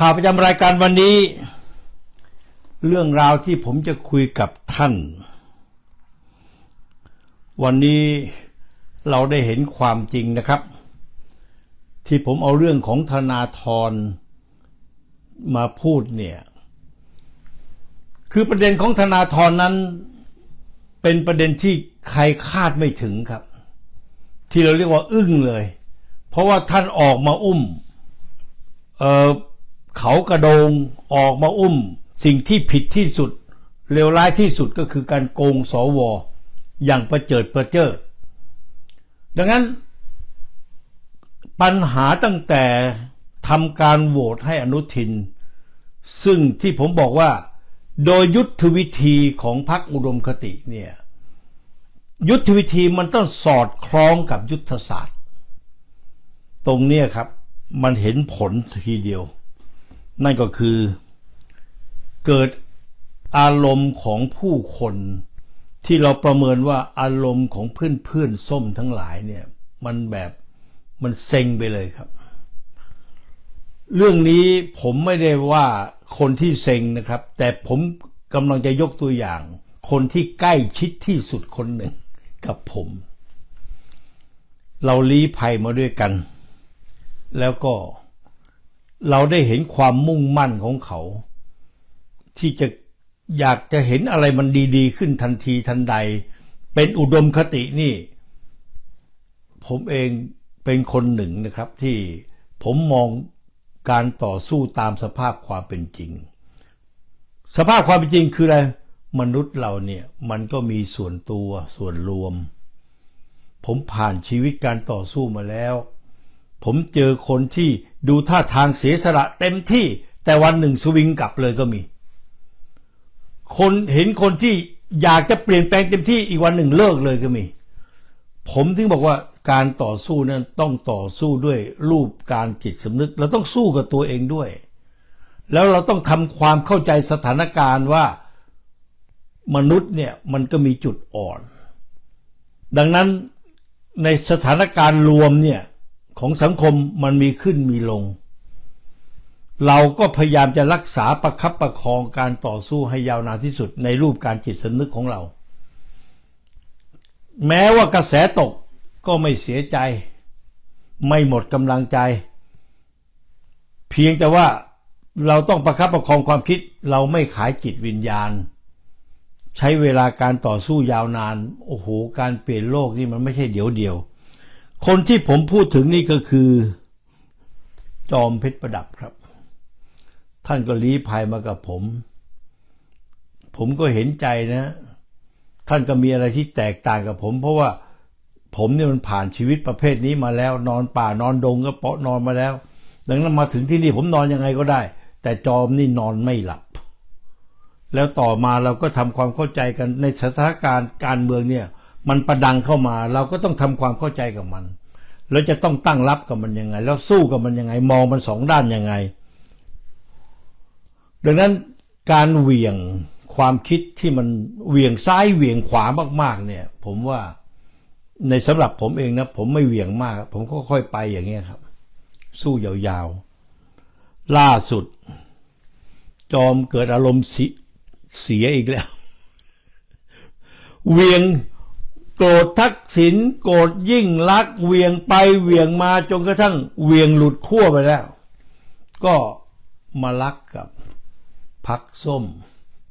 ข่าวประจำรายการวันนี้ เรื่องราวที่ผมจะคุยกับท่าน วันนี้เราได้เห็นความจริงนะครับ ที่ผมเอาเรื่องของธนาธรมาพูดเนี่ยคือประเด็นของธนาธรนั้น เป็นประเด็นที่ใครคาดไม่ถึงครับ ที่เราเรียกว่าอึ้งเลย เพราะว่าท่านออกมาอุ้มเออ เขากระโดงออกมาอุ้ม สิ่งที่ผิดที่สุดเลวร้ายที่สุดก็คือการโกงสวอย่างประเจิดประเจิดดังนั้น ปัญหาตั้งแต่ทำการโหวตให้อนุทิน ซึ่งที่ผมบอกว่า โดยยุทธวิธีของพรรคอุดมคติเนี่ยยุทธวิธีมันต้องสอดคล้องกับยุทธศาสตร์ ตรงนี้ครับ มันเห็นผลทีเดียว นั่นก็คือ เกิดอารมณ์ของผู้คน ที่เราประเมินว่าอารมณ์ของเพื่อนๆส้มทั้งหลายเนี่ยมันแบบมันเซ็งไปเลยครับ เรื่องนี้ผมไม่ได้ว่าคนที่เซ็งนะครับ แต่ผมกำลังจะยกตัวอย่าง คนที่ใกล้ชิดที่สุดคนหนึ่งกับผม เราลี้ภัยมาด้วยกัน แล้วก็ เราได้เห็นความมุ่งมั่นของเขา ที่จะอยากจะเห็นอะไรมันดี ๆ ขึ้นทันทีทันใด เป็นอุดมคตินี่ ผมเองเป็นคนหนึ่งนะครับ ที่ผมมองการต่อสู้ตามสภาพความเป็นจริง สภาพความเป็นจริงคืออะไรมนุษย์เราเนี่ยมันก็มีส่วนตัวส่วนรวม ผมผ่านชีวิตการต่อสู้มาแล้ว ผมเจอคนที่ดูท่าทางเสียสละเต็มที่แต่วันหนึ่งสวิงกลับเลยก็มี คนเห็นคนที่อยากจะเปลี่ยนแปลงเต็มที่อีกวันหนึ่งเลิกเลยก็มี ผมถึงบอกว่าการต่อสู้นั้นต้องต่อสู้ด้วยรูปการจิตสำนึก เราต้องสู้กับตัวเองด้วย แล้วเราต้องทำความเข้าใจสถานการณ์ว่ามนุษย์เนี่ยมันก็มีจุดอ่อน ดังนั้นในสถานการณ์รวมเนี่ย ของสังคมมันมีขึ้นมีลง เราก็พยายามจะรักษาประคับประคองการต่อสู้ให้ยาวนานที่สุดในรูปการจิตสำนึกของเรา แม้ว่ากระแสตกก็ไม่เสียใจ ไม่หมดกำลังใจ เพียงแต่ว่าเราต้องประคับประคองความคิดเราไม่ขายจิตวิญญาณ ใช้เวลาการต่อสู้ยาวนาน โอ้โห การเปลี่ยนโลกนี่มันไม่ใช่เดี๋ยวเดียว คนที่ผมพูดถึงนี่ก็คือ จอมเพชรประดับครับ ท่านก็ลี้ภัยมากับผม ผมก็เห็นใจนะ ท่านก็มีอะไรที่แตกต่างกับผม เพราะว่าผมเนี่ยมันผ่านชีวิตประเภทนี้มาแล้ว นอนป่านอนดงก็เปาะนอนมาแล้ว ดังนั้นมาถึงที่นี่ผมนอนยังไงก็ได้ แต่จอมนี่นอนไม่หลับ แล้วต่อมาเราก็ทำความเข้าใจกันในสถานการณ์การเมืองเนี่ย มันประดังเข้ามา เราก็ต้องทำความเข้าใจกับมัน แล้วจะต้องตั้งรับกับมันยังไง แล้วสู้กับมันยังไง มองมันสองด้านยังไง ดังนั้นการเหวี่ยงความคิดที่มันเหวี่ยงซ้ายเหวี่ยงขวามากๆ เนี่ย ผมว่าในสำหรับผมเองนะผมไม่เหวี่ยงมาก ผมก็ค่อยไปอย่างเงี้ยครับ สู้ยาวๆ ล่าสุด จอมเกิดอารมณ์เสียอีกแล้ว เวียง โกรธทักษิณโกรธยิ่งลักเวียงไปเวียงมาจนกระทั่งเวียงหลุดขั้วไปแล้ว ก็มาลักกับพักส้ม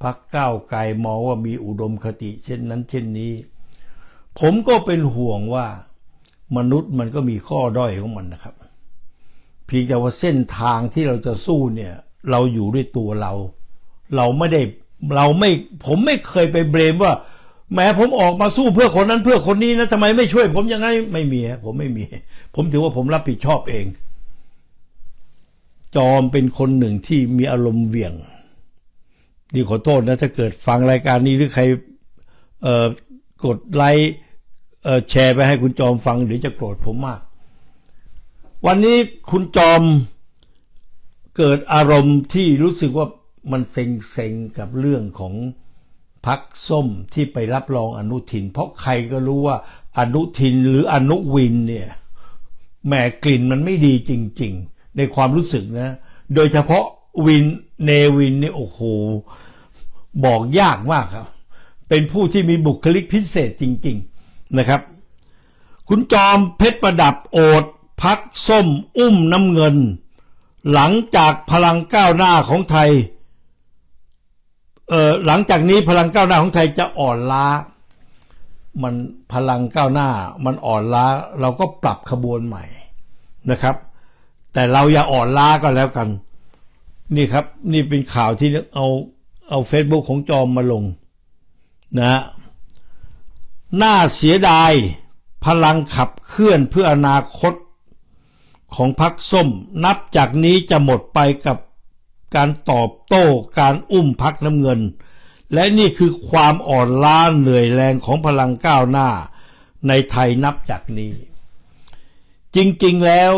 พักก้าวไกลมองว่ามีอุดมคติ เช่นนั้นเช่นนี้ ผมก็เป็นห่วงว่ามนุษย์มันก็มีข้อด้อยของมันนะครับเพียงแต่ว่าเส้นทางที่เราจะสู้เนี่ย เราอยู่ด้วยตัวเรา เราไม่ได้เราไม่ผมไม่เคยไปเบรมว่า แม้ผมออกมาสู้เพื่อคนนั้นเพื่อคนนี้นะทำไมไม่ช่วย ผมยังไงไม่มีผมไม่มี ผมถือว่าผมรับผิดชอบเอง จอมเป็นคนหนึ่งที่มีอารมณ์เหวี่ยงนี่ขอโทษนะ ถ้าเกิดฟังรายการนี้หรือใครกดไลค์แชร์ไปให้คุณจอมฟังเดี๋ยวจะโกรธผมมาก วันนี้คุณจอมเกิดอารมณ์ที่รู้สึกว่ามันเซ็งๆกับเรื่องของ พักส้มที่ไปรับรองอนุทิน เพราะใครก็รู้ว่าอนุทินหรืออนุวินเนี่ยแหมกลิ่นมันไม่ดีจริง ๆ ในความรู้สึกนะ โดยเฉพาะวินเนวินเนี่ยโอ้โหบอกยากมากครับ เป็นผู้ที่มีบุคลิกพิเศษจริง ๆนะครับ คุณจอมเพชรประดับโอดพักส้ม อุ้มน้ำเงิน หลังจากพลังก้าวหน้าของไทย หลังจากนี้พลังก้าวหน้าของไทยจะอ่อนล้า มันพลังก้าวหน้า มันอ่อนล้า เราก็ปรับขบวนใหม่นะครับ แต่เราอย่าอ่อนล้าก็แล้วกัน นี่ครับ นี่เป็นข่าวที่เอาเอาเฟซบุ๊กของจอมมาลงนะฮะน่าเสียดายพลังขับเคลื่อนเพื่ออนาคตของพรรคส้ม นับจากนี้จะหมดไปกับ การตอบโต้การอุ้มพักน้ำเงิน และนี่คือความอ่อนล้าเหนื่อยแรงของพลังก้าวหน้า ในไทยนับจากนี้ จริงๆแล้ว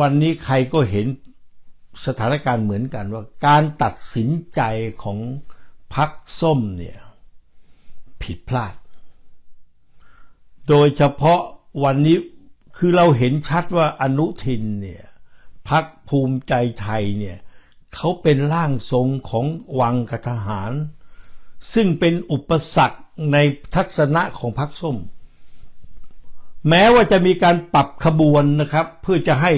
วันนี้ใครก็เห็นสถานการณ์เหมือนกันว่าการตัดสินใจของพักส้มเนี่ย ผิดพลาด โดยเฉพาะวันนี้คือเราเห็นชัดว่าอนุทินเนี่ยพักภูมิใจไทยเนี่ย เขาเป็นร่างทรงของวังกบทหาร ซึ่งเป็นอุปสรรคในทัศนะของพักส้ม แม้ว่าจะมีการปรับขบวนนะครับ เพื่อจะให้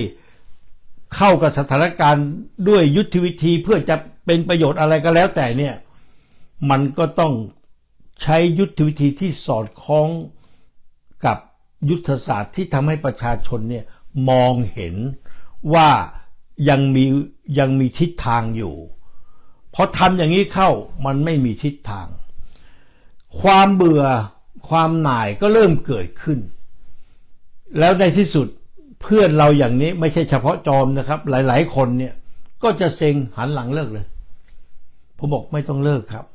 เข้ากับสถานการณ์ด้วยยุทธวิธีเพื่อจะเป็นประโยชน์อะไรก็แล้วแต่เนี่ย มันก็ต้องใช้ยุทธวิธีที่สอดคล้องกับยุทธศาสตร์ที่ทำให้ประชาชนเนี่ยมองเห็นว่า ยังมียังมีทิศทางอยู่พอทำอย่างนี้เข้ามันไม่มีทิศทาง ความเบื่อความหน่ายก็เริ่มเกิดขึ้น แล้วในที่สุดเพื่อนเราอย่างนี้ไม่ใช่เฉพาะจอมนะครับ หลาย ๆ คนเนี่ยก็จะเซ็งหันหลังเลิกเลย ผมบอกไม่ต้องเลิกครับ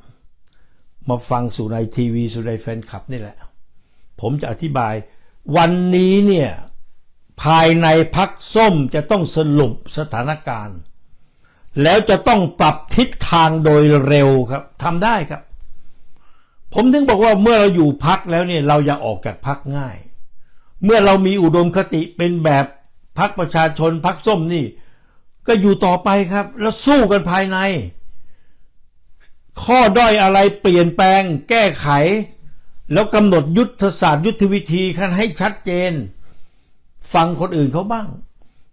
มาฟังสู่ในทีวีสู่ในแฟนคลับนี่แหละ ผมจะอธิบาย วันนี้เนี่ย ภายในพักส้มจะต้องสรุปสถานการณ์ แล้วจะต้องปรับทิศทางโดยเร็วครับทำได้ครับ ผมถึงบอกว่าเมื่อเราอยู่พักแล้วเนี่ยเราอย่าออกจากพักง่าย เมื่อเรามีอุดมคติเป็นแบบพักประชาชนพักส้มนี่ ก็อยู่ต่อไปครับ แล้วสู้กันภายใน ข้อด้อยอะไรเปลี่ยนแปลง แก้ไข แล้วกำหนดยุทธศาสตร์ยุทธวิธีขั้นให้ชัดเจน ฟังคนอื่นเขาบ้าง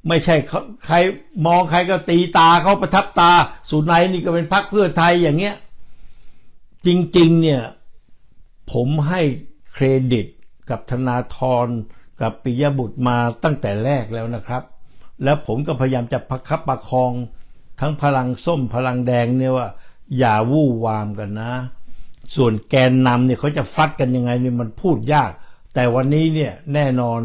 ไม่ใช่เขาใครมองใครก็ตีตาเขาประทับตา สุนัยนี่ก็เป็นพักเพื่อไทยอย่างเงี้ย จริง ๆ เนี่ย ผมให้เครดิตกับธนาธรกับปิยบุตรมาตั้งแต่แรกแล้วนะครับ แล้วผมก็พยายามจะประคับประคองทั้งพลังส้มพลังแดงเนี่ยว่า อย่าวู่วามกันนะ ส่วนแกนนำเนี่ยเขาจะฟัดกันยังไงเนี่ยมันพูดยาก แต่วันนี้เนี่ยแน่นอน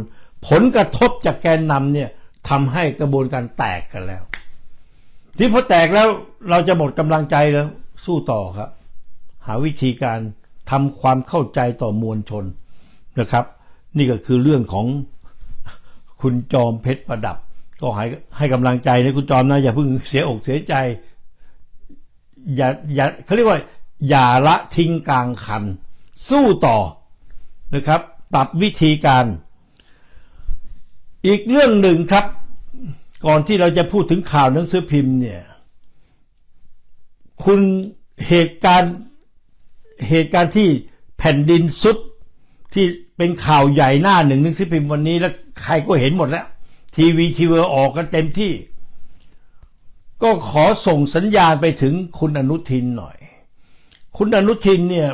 ผลกระทบจากแกนนำเนี่ยทำให้กระบวนการแตกกันแล้ว ที่พอแตกแล้วเราจะหมดกำลังใจแล้ว สู้ต่อครับ หาวิธีการทำความเข้าใจต่อมวลชนนะครับ นี่ก็คือเรื่องของคุณจอมเพชรประดับ ก็ให้ให้กำลังใจนะคุณจอมนะอย่าเพิ่งเสียอกเสียใจ อย่าอย่าเขาเรียกว่า อย่าละทิ้งกลางคัน สู้ต่อนะครับ ปรับวิธีการ อีกเรื่องหนึ่งครับ ก่อนที่เราจะพูดถึงข่าวหนังสือพิมพ์เนี่ย คุณเหตุการณ์เหตุการณ์ที่แผ่นดินสุดที่เป็นข่าวใหญ่หน้าหนึ่งหนังสือพิมพ์วันนี้แล้วใครก็เห็นหมดแล้ว ทีวีทีวีออกกันเต็มที่ ก็ขอส่งสัญญาณไปถึงคุณอนุทินหน่อย คุณอนุทินเนี่ย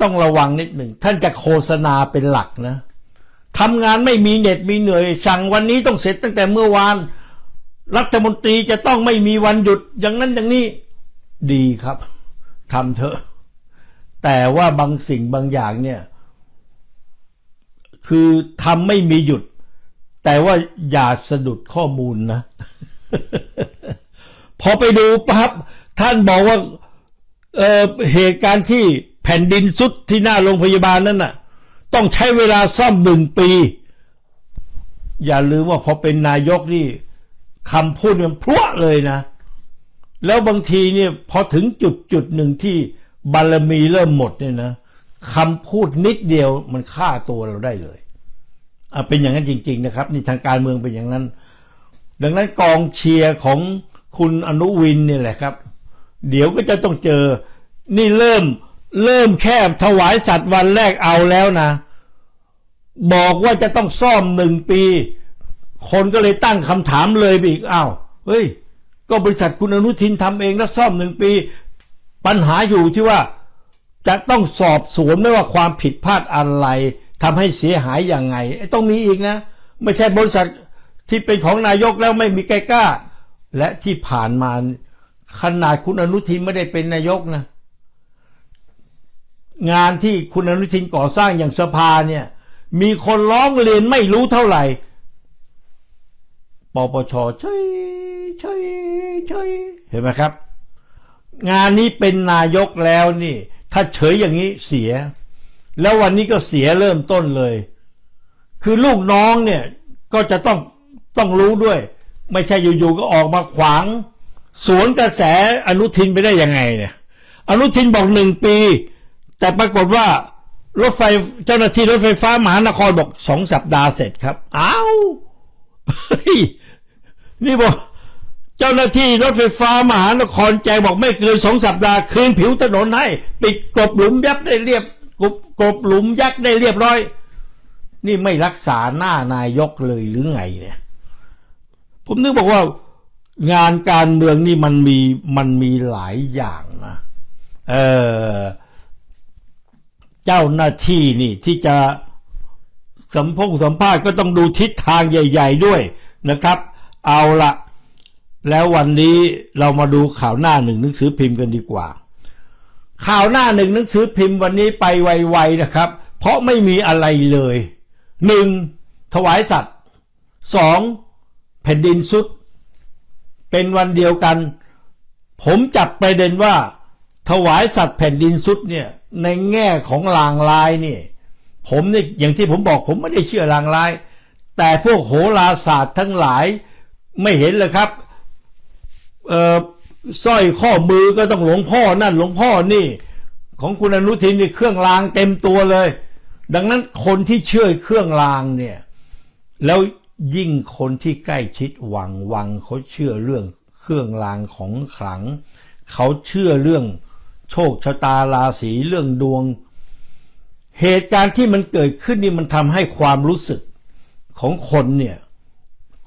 ต้องระวังนิดหนึ่ง ท่านจะโฆษณาเป็นหลักนะ ทำงานไม่มีเหน็ดมีเหนื่อย สั่งวันนี้ต้องเสร็จตั้งแต่เมื่อวาน รัฐมนตรีจะต้องไม่มีวันหยุดอย่างนั้นอย่างนี้ ดีครับทำเถอะ แต่ว่าบางสิ่งบางอย่างเนี่ย คือทำไม่มีหยุด แต่ว่าอย่าสะดุดข้อมูลนะ พอไปดูปั๊บท่านบอกว่าเออเหตุการณ์ที่แผ่นดินสุดที่หน้าโรงพยาบาลนั้นน่ะ ต้องใช้เวลาซ่อมหนึ่งปี อย่าลืมว่าพอเป็นนายกนี่คำพูดมันพลั่วเลยนะ แล้วบางทีเนี่ยพอถึงจุดจุดหนึ่งที่บารมีเริ่มหมดเนี่ยนะคำพูดนิดเดียวมันฆ่าตัวเราได้เลยอะเป็นอย่างนั้นจริง ๆ นะครับ นี่ทางการเมืองเป็นอย่างนั้น ดังนั้นกองเชียร์ของคุณอนุวินเนี่ยแหละครับ เดี๋ยวก็จะต้องเจอ นี่เริ่ม เริ่มแค่ถวายสัตว์วันแรกเอาแล้วนะ บอกว่าจะต้องซ่อมหนึ่งปี คนก็เลยตั้งคำถามเลยไปอีกอ้าวเฮ้ย ก็บริษัทคุณอนุทินทำเองแล้วซ่อมหนึ่งปี ปัญหาอยู่ที่ว่า จะต้องสอบสวนไม่ว่าความผิดพลาดอะไรทำให้เสียหายอย่างไงต้องมีอีกนะ ไม่ใช่บริษัทที่เป็นของนายกแล้วไม่มีใครกล้า และที่ผ่านมาขนาดคุณอนุทินไม่ได้เป็นนายกนะ งานที่คุณอนุทินก่อสร้างอย่างสภาเนี่ย มีคนร้องเรียนไม่รู้เท่าไหร่ปปชเฉยเฉยเฉยเห็นไหมครับ งานนี้เป็นนายกแล้วนี่ ถ้าเฉยอย่างนี้เสีย แล้ววันนี้ก็เสียเริ่มต้นเลย คือลูกน้องเนี่ยก็จะต้องต้องรู้ด้วย ไม่ใช่อยู่ๆก็ออกมาขวาง สวนกระแสอนุทินไปได้ยังไงเนี่ย อนุทินบอกหนึ่งปี แต่ปรากฏว่ารถไฟเจ้าหน้าที่รถไฟฟ้ามหานครบอกสองสัปดาห์เสร็จครับอ้าวนี่บอกเจ้าหน้าที่รถไฟฟ้ามหานครแจงบอกไม่เกินสองสัปดาห์คืนผิวถนนให้ปิดกบหลุมยักษ์ได้เรียบกบกบหลุมยักษ์ได้เรียบร้อย นี่ไม่รักษาหน้านายกเลยหรือไงเนี่ย ผมนึกบอกว่างานการเมืองนี่มันมีมันมีหลายอย่างนะ เออ เจ้าหน้าที่นี่ที่จะสัมพงสัมภาษณ์ก็ต้องดูทิศทางใหญ่ ๆด้วยนะครับ เอาละแล้ววันนี้เรามาดูข่าวหน้าหนึ่งหนังสือพิมพ์กันดีกว่า ข่าวหน้าหนึ่งหนังสือพิมพ์วันนี้ไปไวๆนะครับ เพราะไม่มีอะไรเลยหนึ่งถวายสัตว์สองแผ่นดินสุด เป็นวันเดียวกัน ผมจับประเด็นว่า ถวายสัตว์แผ่นดินสุดเนี่ย ในแง่ของลางลายนี่ ผมเนี่ยอย่างที่ผมบอกผมไม่ได้เชื่อลางลาย แต่พวกโหราศาสตร์ทั้งหลายไม่เห็นเลยครับเอ่อสร้อยข้อมือก็ต้องหลวงพ่อนั่นหลวงพ่อนี่ ของคุณอนุทินนี่เครื่องรางเต็มตัวเลย ดังนั้นคนที่เชื่อเครื่องรางเนี่ยแล้วยิ่งคนที่ใกล้ชิดหวังวังเขาเชื่อเรื่องเครื่องรางของขลัง เขาเชื่อเรื่อง โชคชะตาราศีเรื่องดวง เหตุการณ์ที่มันเกิดขึ้นนี่มันทำให้ความรู้สึกของคนเนี่ย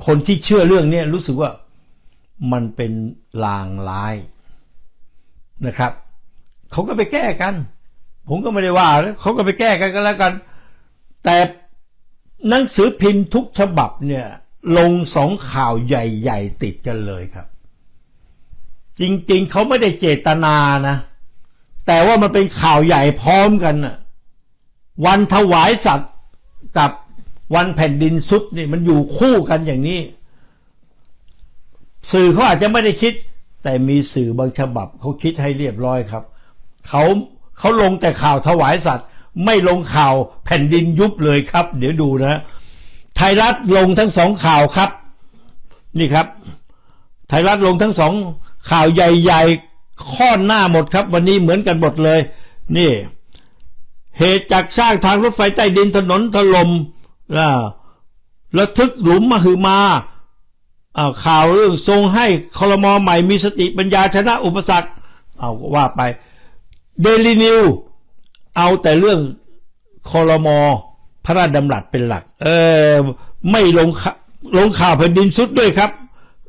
คนที่เชื่อเรื่องเนี้รู้สึกว่ามันเป็นลางร้ายนะครับเขาก็ไปแก้กัน ผมก็ไม่ได้ว่าเขาก็ไปแก้กันก็แล้วกัน แต่หนังสือพิมพ์ทุกฉบับเนี่ยลงสองข่าวใหญ่ ๆ ติดกันเลยครับ จริงๆ เขาไม่ได้เจตนานะ แต่ว่ามันเป็นข่าวใหญ่พร้อมกันน่ะวันถวายสัตว์กับวันแผ่นดินสุดนี่มันอยู่คู่กันอย่างนี้ สื่อเขาอาจจะไม่ได้คิด แต่มีสื่อบางฉบับเขาคิดให้เรียบร้อยครับเขาเขาลงแต่ข่าวถวายสัตว์ ไม่ลงข่าวแผ่นดินยุบเลยครับ เดี๋ยวดูนะ ไทยรัฐลงทั้งสองข่าวครับ นี่ครับ ไทยรัฐลงทั้งสองข่าวใหญ่ ๆ ข้อหน้าหมดครับ วันนี้เหมือนกันหมดเลย นี่ เหตุจากสร้างทางรถไฟใต้ดินถนนถล่มอ่าระทึกหลุมมหือมาอ่าข่าวเรื่องทรงให้คอรมอใหม่มีสติปัญญาชนะอุปสรรคเอาว่าไปเดลินิวเอาแต่เรื่องคอรมอพระราชดำรัสเป็นหลัก เออไม่ลงข่าลงข่าวแผ่นดินสุดด้วยครับ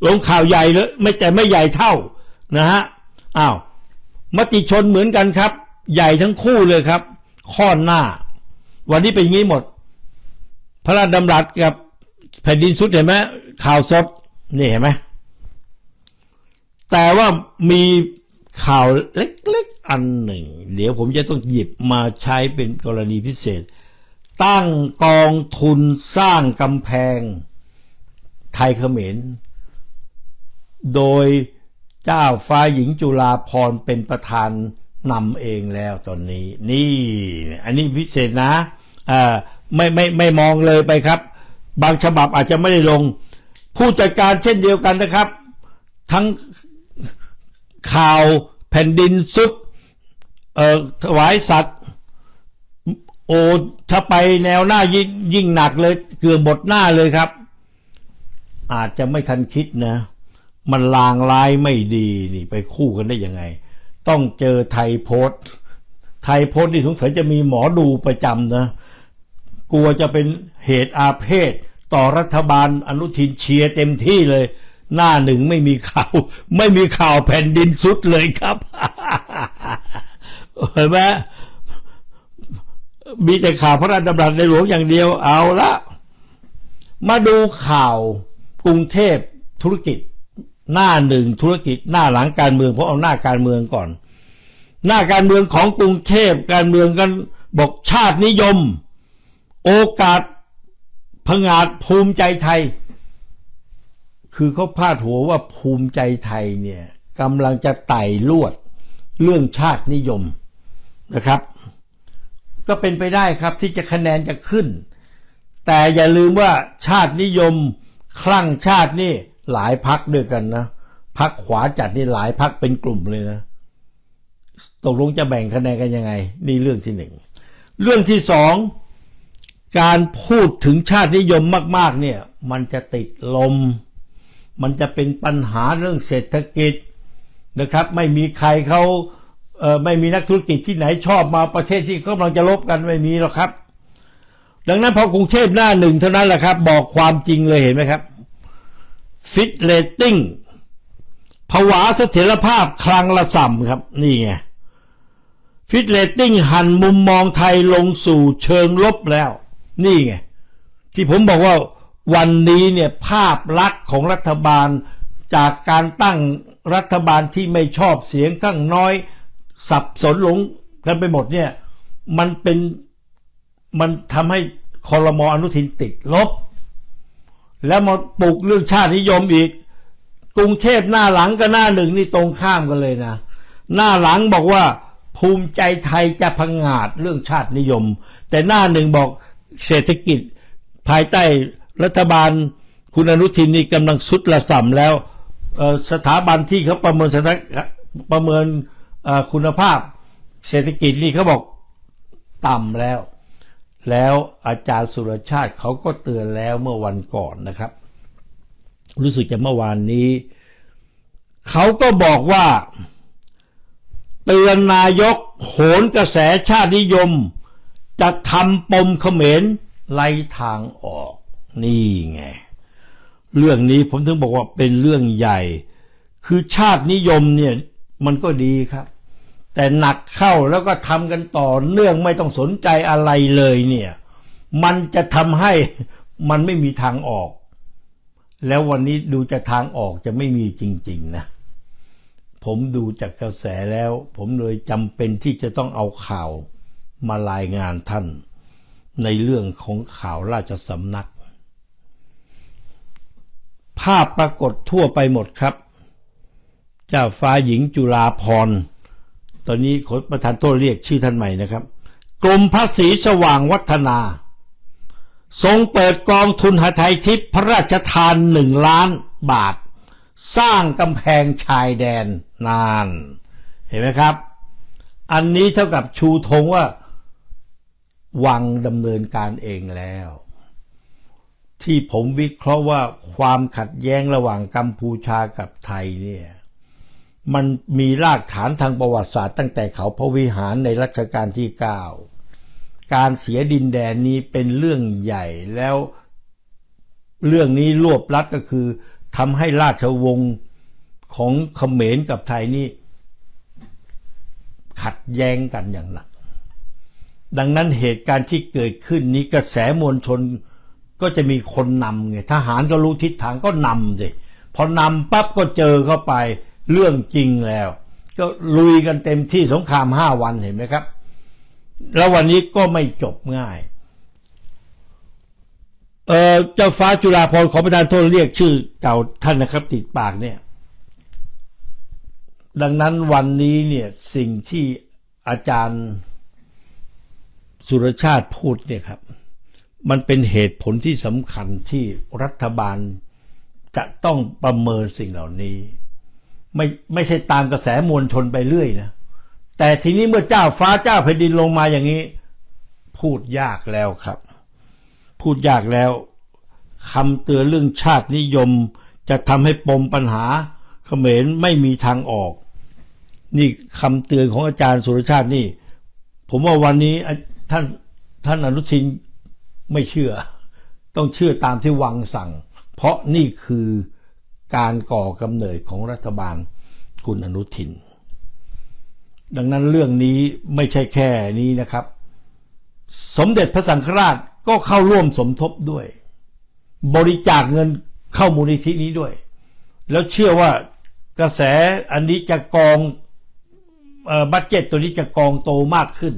ลงข่าวใหญ่เลยไม่แต่ไม่ใหญ่เท่านะฮะ อ้าวมติชนเหมือนกันครับ ใหญ่ทั้งคู่เลยครับ ข้อหน้า วันนี้เป็นอย่างนี้หมด พระราชดำรัสกับแผ่นดินสุดเห็นไหมข่าวสดนี่เห็นไหมแต่ว่ามีข่าวเล็กๆอันหนึ่ง เดี๋ยวผมจะต้องหยิบมาใช้เป็นกรณีพิเศษ ตั้งกองทุนสร้างกำแพงไทยเขมร โดย เจ้าฟ้าหญิงจุฬาพรเป็นประธานนำเองแล้วตอนนี้ นี่ อันนี้พิเศษนะอ่าไม่ไม่ไม่มองเลยไปครับ บางฉบับอาจจะไม่ได้ลง ผู้จัดการเช่นเดียวกันนะครับ ทั้งข่าวแผ่นดินสุดเอ่อถวายสัตว์ โอถ้าไปแนวหน้ายิ่งยิ่งหนักเลย เกือบหมดหน้าเลยครับ อาจจะไม่ทันคิดนะ มันลางร้ายไม่ดีนี่ไปคู่กันได้ยังไง ต้องเจอไทยโพสต์ไทยโพสต์นี่สงสัยจะมีหมอดูประจำนะ กลัวจะเป็นเหตุอาเพศ ต่อรัฐบาลอนุทินเชียร์เต็มที่เลย หน้าหนึ่งไม่มีข่าว ไม่มีข่าวแผ่นดินสุดเลยครับเห็นไหมมีแต่ข่าวพระราชดำรัสในหลวงอย่างเดียวเอาละมาดูข่าวกรุงเทพธุรกิจ หน้าหนึ่งธุรกิจหน้าหลังการเมืองเพราะเอาหน้าการเมืองก่อน หน้าการเมืองของกรุงเทพการเมืองกันบอกชาตินิยม โอกาสผงาดภูมิใจไทย คือเขาพาดหัวว่าภูมิใจไทยเนี่ยกำลังจะไต่ลวดเรื่องชาตินิยมนะครับ ก็เป็นไปได้ครับที่จะคะแนนจะขึ้น แต่อย่าลืมว่าชาตินิยม คลั่งชาตินี่ หลายพักด้วยกันนะพักขวาจัดนี่หลายพักเป็นกลุ่มเลยนะตกลงจะแบ่งคะแนนกันยังไง นี่เรื่องที่หนึ่งเรื่องที่สองการพูดถึงชาตินิยมมาก ๆ เนี่ย มันจะติดลม มันจะเป็นปัญหาเรื่องเศรษฐกิจนะครับ ไม่มีใครเขาเอ่อไม่มีนักธุรกิจที่ไหนชอบมาประเทศที่เขากำลังจะลบกันไม่มีหรอกครับ ดังนั้นพอกรุงเทพหน้าหนึ่งเท่านั้นแหละครับ บอกความจริงเลยเห็นไหมครับ ฟิตเลตติ้งผวาเสถียรภาพคลังละส่ำครับ นี่ไง ฟิตเลตติ้งหันมุมมองไทยลงสู่เชิงลบแล้ว นี่ไง ที่ผมบอกว่าวันนี้เนี่ยภาพลักษณ์ของรัฐบาลจากการตั้งรัฐบาลที่ไม่ชอบเสียงข้างน้อย สับสนหลงกันไปหมดเนี่ย มันเป็นมันทำให้คอรมออนุทินติดลบ แล้วมาปลุกเรื่องชาตินิยมอีก กรุงเทพหน้าหลังกับหน้าหนึ่งนี่ตรงข้ามกันเลยนะ หน้าหลังบอกว่าภูมิใจไทยจะพังงาดเรื่องชาตินิยม แต่หน้าหนึ่งบอกเศรษฐกิจ ภายใต้รัฐบาลคุณอนุทินนี่กำลังสุดระส่ำแล้วสถาบันที่เขาประเมินสถานประเมินคุณภาพ เศรษฐกิจนี่เขาบอกต่ำแล้ว แล้วอาจารย์สุรชาติเขาก็เตือนแล้วเมื่อวันก่อนนะครับ รู้สึกจะเมื่อวานนี้ เขาก็บอกว่า เตือนนายกโหนกระแสชาตินิยม จะทำปมเขมรไล่ทางออกนี่ไง เรื่องนี้ผมถึงบอกว่าเป็นเรื่องใหญ่ คือชาตินิยมเนี่ยมันก็ดีครับ แต่หนักเข้าแล้วก็ทำกันต่อเนื่องไม่ต้องสนใจอะไรเลยเนี่ย มันจะทำให้มันไม่มีทางออก แล้ววันนี้ดูจะทางออกจะไม่มีจริง ๆ นะ ผมดูจากกระแสแล้ว ผมเลยจำเป็นที่จะต้องเอาข่าวมารายงานท่าน ในเรื่องของข่าวราชสำนัก ภาพปรากฏทั่วไปหมดครับ เจ้าฟ้าหญิงจุฬาพร ตอนนี้ขอประธานโทษเรียกชื่อท่านใหม่นะครับ กรมภาษีสว่างวัฒนา ทรงเปิดกองทุนหาไทยทิพย์พระราชทานหนึ่งล้านบาท สร้างกำแพงชายแดนนาน เห็นไหมครับ อันนี้เท่ากับชูธงว่า วังดำเนินการเองแล้ว ที่ผมวิเคราะห์ว่าความขัดแย้งระหว่างกัมพูชากับไทยเนี่ย มันมีรากฐานทางประวัติศาสตร์ตั้งแต่เขาพระวิหารในรัชกาลที่ 9 การเสียดินแดนนี้เป็นเรื่องใหญ่แล้วเรื่องนี้รวบลัดก็คือทำให้ราชวงศ์ของเขมรกับไทยนี่ขัดแย้งกันอย่างหนัก ดังนั้นเหตุการณ์ที่เกิดขึ้นนี้กระแสมวลชนก็จะมีคนนำไงทหารก็รู้ทิศทางก็นำสิพอนำปั๊บก็เจอเข้าไป เรื่องจริงแล้ว ก็ลุยกันเต็มที่สงครามห้าวันเห็นไหมครับ แล้ววันนี้ก็ไม่จบง่ายเออเจ้าฟ้าจุฬาภรณ์ขอประทานโทษเรียกชื่อเก่าท่านนะครับ ติดปากเนี่ย ดังนั้นวันนี้เนี่ยสิ่งที่อาจารย์สุรชาติพูดเนี่ยครับ มันเป็นเหตุผลที่สำคัญที่รัฐบาลจะต้องประเมินสิ่งเหล่านี้ ไม่ไม่ใช่ตามกระแสมวลชนไปเรื่อยนะแต่ทีนี้เมื่อเจ้าฟ้าเจ้าแผ่นดินลงมาอย่างนี้ พูดยากแล้วครับ พูดยากแล้วคำเตือนเรื่องชาตินิยม จะทำให้ปมปัญหาเขมรไม่มีทางออก นี่คำเตือนของอาจารย์สุรชาตินี่ ผมว่าวันนี้ท่านท่านอนุทินไม่เชื่อ ต้องเชื่อตามที่วังสั่ง เพราะนี่คือ การก่อกำเนิดของรัฐบาลคุณอนุทิน ดังนั้นเรื่องนี้ไม่ใช่แค่นี้นะครับ สมเด็จพระสังฆราชก็เข้าร่วมสมทบด้วย บริจาคเงินเข้ามูลนิธินี้ด้วย แล้วเชื่อว่ากระแสอันนี้จะกองออบัตเจ็ตตัวนี้จะกองโตมากขึ้น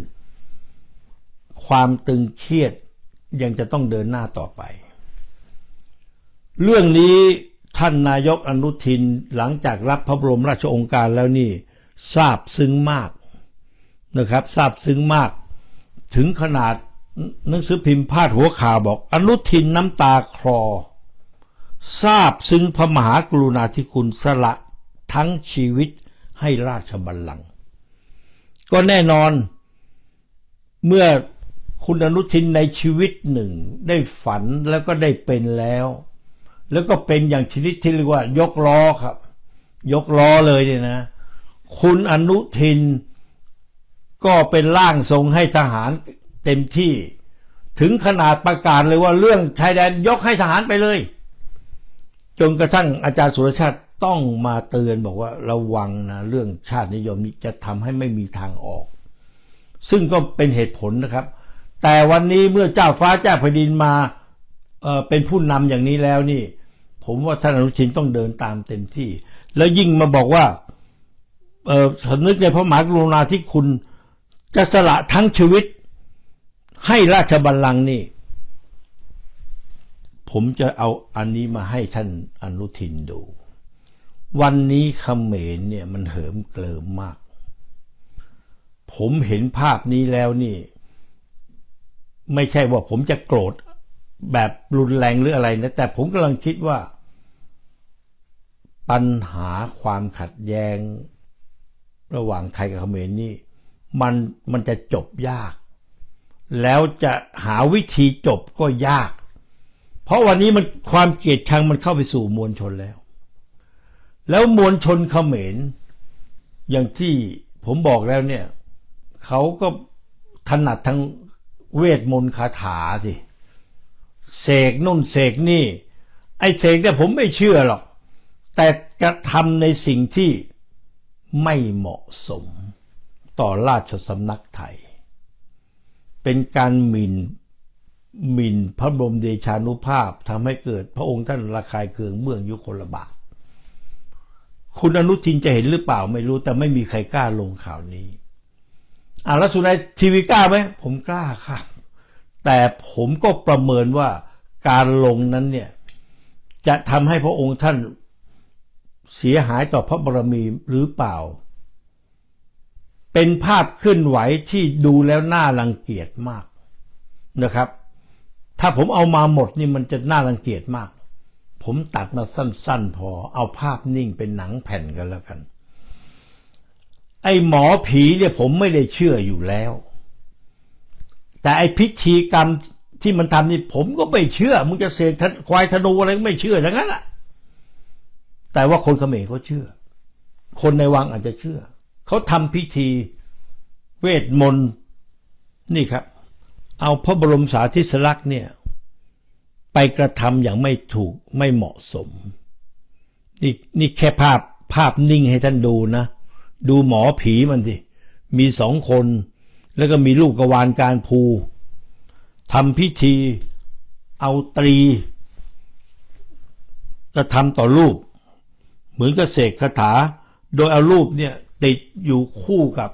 ความตึงเครียดยังจะต้องเดินหน้าต่อไป เรื่องนี้ ท่านนายกอนุทินหลังจากรับพระบรมราชโองการแล้วนี่ทราบซึ้งมากนะครับทราบซึ้งมาก ถึงขนาดหนังสือพิมพ์พาดหัวข่าวบอก อนุทินน้ำตาคลอทราบซึ้งพระมหากรุณาธิคุณสละทั้งชีวิตให้ราชบัลลังก์ก็แน่นอน เมื่อคุณอนุทินในชีวิตหนึ่ง ได้ฝันแล้วก็ได้เป็นแล้ว แล้วก็เป็นอย่างชนิดที่เรียกว่ายกล้อครับ ยกล้อเลยเนี่ยนะ คุณอนุทินก็เป็นร่างทรงให้ทหารเต็มที่ ถึงขนาดประกาศเลยว่าเรื่องชายแดนยกให้ทหารไปเลย จนกระทั่งอาจารย์สุรชาติต้องมาเตือนบอกว่าระวังนะเรื่องชาตินิยมนี้จะทำให้ไม่มีทางออก ซึ่งก็เป็นเหตุผลนะครับ แต่วันนี้เมื่อเจ้าฟ้าเจ้าแผ่นดินมาเเป็นผู้นำอย่างนี้แล้วนี่ ผมว่าท่านอนุทินต้องเดินตามเต็มที่ แล้วยิ่งมาบอกว่าเออสำนึกในพระมหากรุณาธิคุณจะสละทั้งชีวิต ให้ราชบัลลังก์นี่ ผมจะเอาอันนี้มาให้ท่านอนุทินดู วันนี้เขมรเนี่ยมันเหิมเกลิมมาก ผมเห็นภาพนี้แล้วนี่ ไม่ใช่ว่าผมจะโกรธ แบบรุนแรงหรืออะไรนะแต่ผมกำลังคิดว่า ปัญหาความขัดแย้ง ระหว่างไทยกับเขมรนี่มันมันจะจบยาก แล้วจะหาวิธีจบก็ยาก เพราะวันนี้มันความเกลียดชังมันเข้าไปสู่มวลชนแล้ว แล้วมวลชนเขมร อย่างที่ผมบอกแล้วเนี่ยเขาก็ถนัดทั้งเวทมนต์คาถาสิเเสกนุ่นเสกนี่ ไอ้เสกเนี่ยผมไม่เชื่อหรอก แต่กระทำในสิ่งที่ไม่เหมาะสมต่อราชสำนักไทย เป็นการหมิ่นหมิ่นพระบรมเดชานุภาพทำให้เกิดพระองค์ท่านระคายเคืองเมืองยุคลบาทคุณอนุทินจะเห็นหรือเปล่าไม่รู้แต่ไม่มีใครกล้าลงข่าวนี้อ่าแล้วสุนัยทีวีกล้าไหมผมกล้าครับ แต่ผมก็ประเมินว่าการลงนั้นเนี่ยจะทำให้พระองค์ท่านเสียหายต่อพระบรมีหรือเปล่า เป็นภาพเคลื่อนไหวที่ดูแล้วน่ารังเกียจมากนะครับ ถ้าผมเอามาหมดนี่มันจะน่ารังเกียจมาก ผมตัดมาสั้น ๆ พอเอาภาพนิ่งเป็นหนังแผ่นกันแล้วกัน ไอ้หมอผีเนี่ยผมไม่ได้เชื่ออยู่แล้ว แต่ไอพิธีกรรมที่มันทำนี่ผมก็ไม่เชื่อ มึงจะเสกควายธนูอะไรก็ไม่เชื่อทั้งนั้นแหละแต่ว่าคนเขมรเขาเชื่อ คนในวังอาจจะเชื่อ เขาทำพิธีเวทมนต์นี่ครับ เอาพระบรมสาธิสลักษณ์เนี่ย ไปกระทำอย่างไม่ถูกไม่เหมาะสม นี่นี่แค่ภาพภาพนิ่งให้ท่านดูนะ ดูหมอผีมันสิ มีสองคน แล้วก็มีลูกกวานการภูทำพิธีเอาตรีกระทำต่อรูป เหมือนกับเสกคาถา โดยเอารูปเนี่ยติดอยู่คู่กับ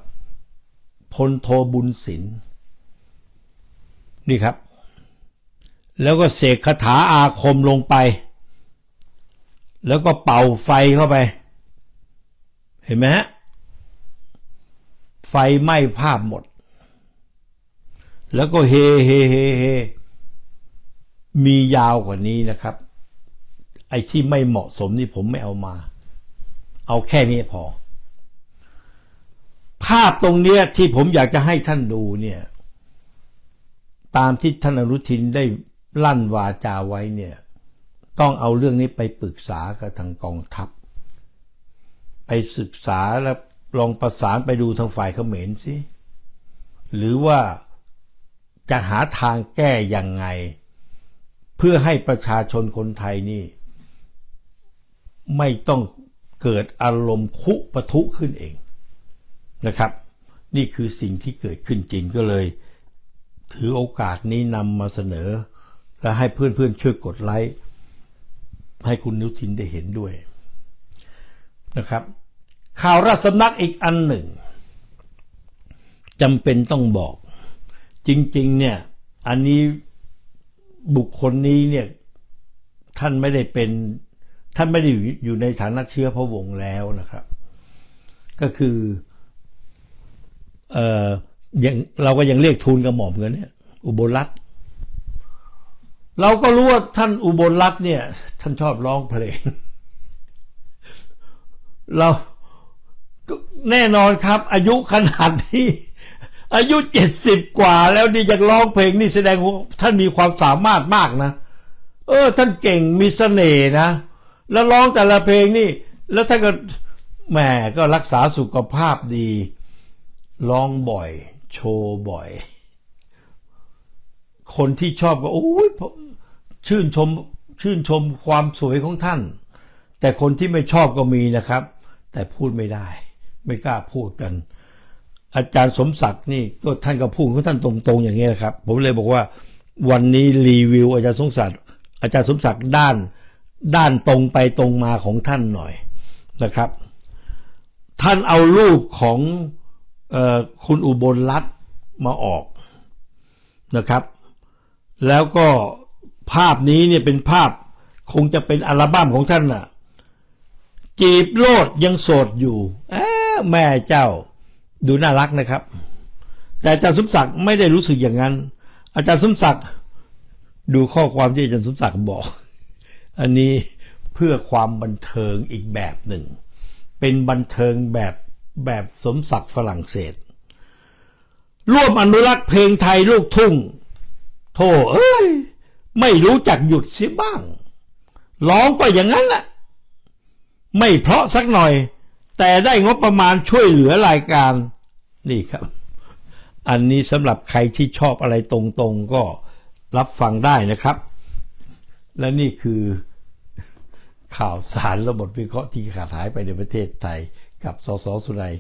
พลโทบุญศิลป์นี่ครับ แล้วก็เสกคาถาอาคมลงไป แล้วก็เป่าไฟเข้าไป เห็นไหมฮะไฟไหม้ภาพหมด แล้วก็เฮเฮเฮเฮมียาวกว่านี้นะครับ ไอ้ที่ไม่เหมาะสมนี่ผมไม่เอามา เอาแค่นี้พอ ภาพตรงเนี้ยที่ผมอยากจะให้ท่านดูเนี่ย ตามที่ท่านอนุทินได้ลั่นวาจาไว้เนี่ย ต้องเอาเรื่องนี้ไปปรึกษากับทางกองทัพ ไปศึกษาแล้วลองประสานไปดูทางฝ่ายเขมรสิหรือว่า จะหาทางแก้ยังไง เพื่อให้ประชาชนคนไทยนี่ ไม่ต้องเกิดอารมณ์คุปะทุขึ้นเองนะครับ นี่คือสิ่งที่เกิดขึ้นจริงก็เลย ถือโอกาสนี้นำมาเสนอ และให้เพื่อนๆช่วยกดไลค์ให้คุณนุทินได้เห็นด้วยนะครับ ข่าวราชสำนักอีกอันหนึ่งจำเป็นต้องบอก จริง ๆ เนี่ย อันนี้บุคคลนี้เนี่ยท่านไม่ได้เป็นท่านไม่ได้อยู่ในฐานะเชื้อพระวงศ์แล้วนะครับ ก็คือเออยังเราก็ยังเรียกทูลกระหม่อมกันเนี่ย อุบลรัตน์เราก็รู้ว่าท่านอุบลรัตน์เนี่ย ท่านชอบร้องเพลง เราแน่นอนครับ อายุขนาดนี้ อายุเจ็ดสิบกว่าแล้วนี่ยังร้องเพลงนี่แสดงว่าท่านมีความสามารถมากนะ เออ ท่านเก่งมีเสน่ห์นะ แล้วร้องแต่ละเพลงนี่ แล้วท่านก็แหมก็รักษาสุขภาพดีร้องบ่อย โชว์บ่อย คนที่ชอบก็โอ้ยชื่นชมชื่นชมความสวยของท่าน แต่คนที่ไม่ชอบก็มีนะครับ แต่พูดไม่ได้ ไม่กล้าพูดกัน อาจารย์สมศักดิ์นี่ก็ท่านก็พูดของท่านตรงๆ อย่างนี้นะครับ ผมเลยบอกว่าวันนี้รีวิวอาจารย์สมศักดิ์อาจารย์สมศักดิ์ด้านด้านตรงไปตรงมาของท่านหน่อยนะครับ ท่านเอารูปของออคุณอุบลรัตน์มาออกนะครับ แล้วก็ภาพนี้เนี่ยเป็นภาพคงจะเป็นอัลบั้มของท่านน่ะ จีบโลดยังโสดอยู่แอะแม่เจ้า ดูน่ารักนะครับ แต่อาจารย์สมศักดิ์ไม่ได้รู้สึกอย่างนั้น อาจารย์สมศักดิ์ดูข้อความที่อาจารย์สมศักดิ์บอก อันนี้เพื่อความบันเทิงอีกแบบหนึ่ง เป็นบันเทิงแบบแบบสมศักดิ์ฝรั่งเศส ร่วมอนุรักษ์เพลงไทยลูกทุ่ง โธ่เอ้ย ไม่รู้จักหยุดเสียบ้าง ร้องก็อย่างนั้นแหละ ไม่เพราะสักหน่อย แต่ได้งบประมาณช่วยเหลือรายการนี่ครับ อันนี้สำหรับใครที่ชอบอะไรตรงๆก็รับฟังได้นะครับ และนี่คือข่าวสารระบบวิเคราะห์ที่ขาดหายไปในประเทศไทยกับสสสุนัย